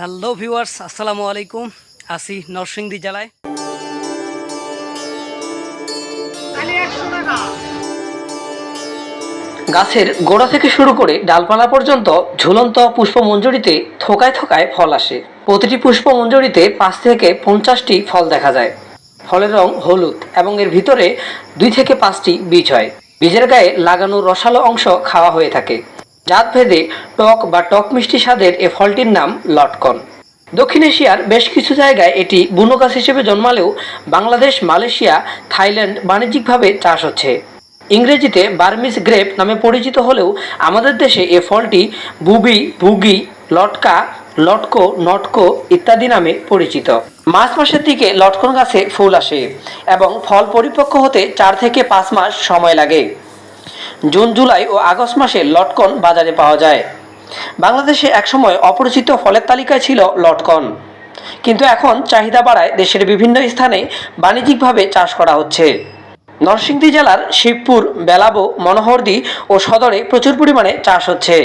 Hello viewers আসসালামু আলাইকুম আসি নরসিংদী জেলায় গাছের গোড়া থেকে শুরু করে ডালপালা পর্যন্ত ঝুলন্ত পুষ্পমঞ্জুরিতে থোকায় থোকায় ফল আসে। প্রতিটি পুষ্পমঞ্জুরিতে পাঁচ থেকে পঞ্চাশটি ফল দেখা যায়। ফলের রং হলুদ এবং এর ভিতরে দুই থেকে পাঁচটি বীজ হয়। বীজের গায়ে লাগানো রসালো অংশ খাওয়া হয়ে থাকে। জাত ভেদে টক বা টক মিষ্টি স্বাদের এ ফলটির নাম লটকন। দক্ষিণ এশিয়ার বেশ কিছু জায়গায় এটি বুনো গাছ হিসেবে জন্মালেও বাংলাদেশ, মালয়েশিয়া, থাইল্যান্ড বাণিজ্যিকভাবে চাষ হচ্ছে। ইংরেজিতে বার্মিস গ্রেপ নামে পরিচিত হলেও আমাদের দেশে এ ফলটি বুবি বুগি লটকা, লটকো, নটকো ইত্যাদি নামে পরিচিত। মার্চ মাসের দিকে লটকন গাছে ফুল আসে এবং ফল পরিপক্ক হতে চার থেকে পাঁচ মাস সময় লাগে। জুন, জুলাই ও আগস্ট মাসে লটকন বাজারে পাওয়া যায়। বাংলাদেশে একসময় অপরিচিত ফলের তালিকায় ছিল লটকন। কিন্তু এখন চাহিদা বাড়ায় দেশের বিভিন্ন স্থানে বাণিজ্যিকভাবে চাষ করা হচ্ছে। নরসিংদী জেলার শিবপুর, বেলাবো, মনোহরদি ও সদরে প্রচুর পরিমাণে চাষ হচ্ছে।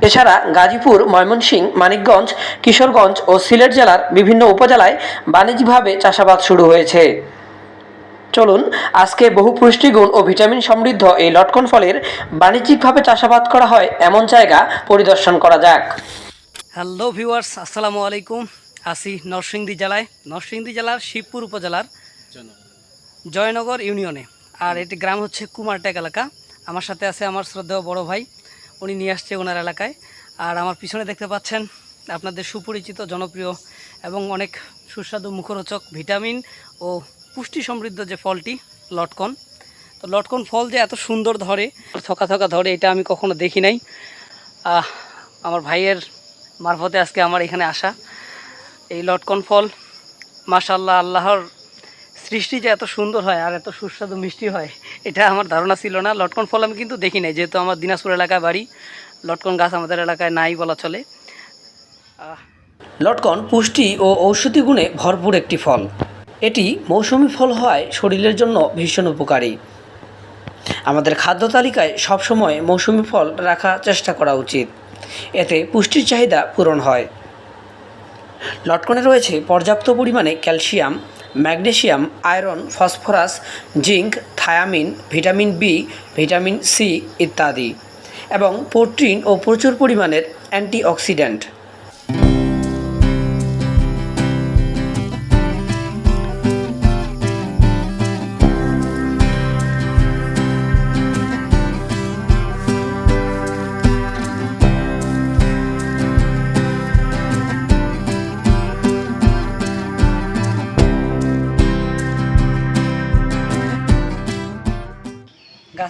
এছাড়া গাজীপুর, ময়মনসিংহ, মানিকগঞ্জ, কিশোরগঞ্জ ও সিলেট জেলার বিভিন্ন উপজেলায় বাণিজ্যিকভাবে চাষাবাদ শুরু হয়েছে। চলুন, আজকে বহু পুষ্টিগুণ ও ভিটামিন সমৃদ্ধ এই লটকন ফলের বাণিজ্যিকভাবে চাষাবাদ করা হয় এমন জায়গা পরিদর্শন করা যাক। হ্যালো ভিউয়ার্স, আসসালামু আলাইকুম। আসি নরসিংদী জেলায়, নরসিংদী জেলার শিবপুর উপজেলার জয়নগর ইউনিয়নে। আর এটি গ্রাম হচ্ছে কুমারটেক এলাকা। আমার সাথে আছে আমার শ্রদ্ধেয় বড় ভাই, উনি নিয়ে আসছে ওনার এলাকায়। আর আমার পিছনে দেখতে পাচ্ছেন আপনাদের সুপরিচিত, জনপ্রিয় এবং অনেক সুস্বাদু মুখরোচক ভিটামিন ও পুষ্টি সমৃদ্ধ যে ফলটি, লটকন। তো লটকন ফল যে এত সুন্দর ধরে থকা থকা ধরে, এটা আমি কখনো দেখি নাই। আমার ভাইয়ের মারফতে আজকে আমার এখানে আসা। এই লটকন ফল মাশাল্লাহ আল্লাহর সৃষ্টি যে এত সুন্দর হয় আর এত সুস্বাদু মিষ্টি হয়, এটা আমার ধারণা ছিল না। লটকন ফল আমি কিন্তু দেখি নাই, যেহেতু আমার দিনাজপুর এলাকায় বাড়ি, লটকন গাছ আমাদের এলাকায় নাই বলা চলে। লটকন পুষ্টি ও ঔষধি গুণে ভরপুর একটি ফল। এটি মৌসুমি ফল হওয়ায় শরীরের জন্য ভীষণ উপকারী। আমাদের খাদ্য তালিকায় সবসময় মৌসুমি ফল রাখার চেষ্টা করা উচিত। এতে পুষ্টির চাহিদা পূরণ হয়। লটকনে রয়েছে পর্যাপ্ত পরিমাণে calcium, magnesium, iron, phosphorus, zinc, thiamine, vitamin B, vitamin C ইত্যাদি এবং প্রোটিন ও প্রচুর পরিমাণের অ্যান্টিঅক্সিডেন্ট।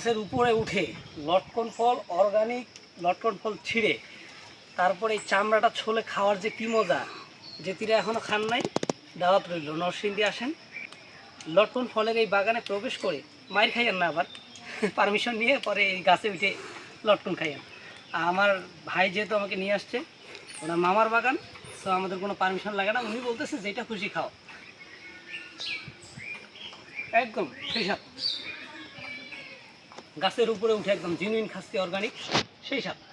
গাছের উপরে উঠে লটকন ফল অর্গানিক লটকন ফল ছিঁড়ে তারপরে এই চামড়াটা ছোলে খাওয়ার যে কী মজা, যে তীরে এখনও খান নাই, দাওয়াত রইল। নরসিংদী আসেন। লটকন ফলের এই বাগানে প্রবেশ করে মায়ের খাইয়েন না আবার। পারমিশন নিয়ে পরে এই গাছে উঠে লটকন খাইয়েন। আমার ভাই যেহেতু আমাকে নিয়ে আসছে, ওনার মামার বাগান, তো আমাদের কোনো পারমিশন লাগে না। উনি বলতেছে যেটা খুশি খাও। একদম, সেই গাছের উপরে উঠে একদম জিনুইন খাসি অর্গানিক সেই সাথে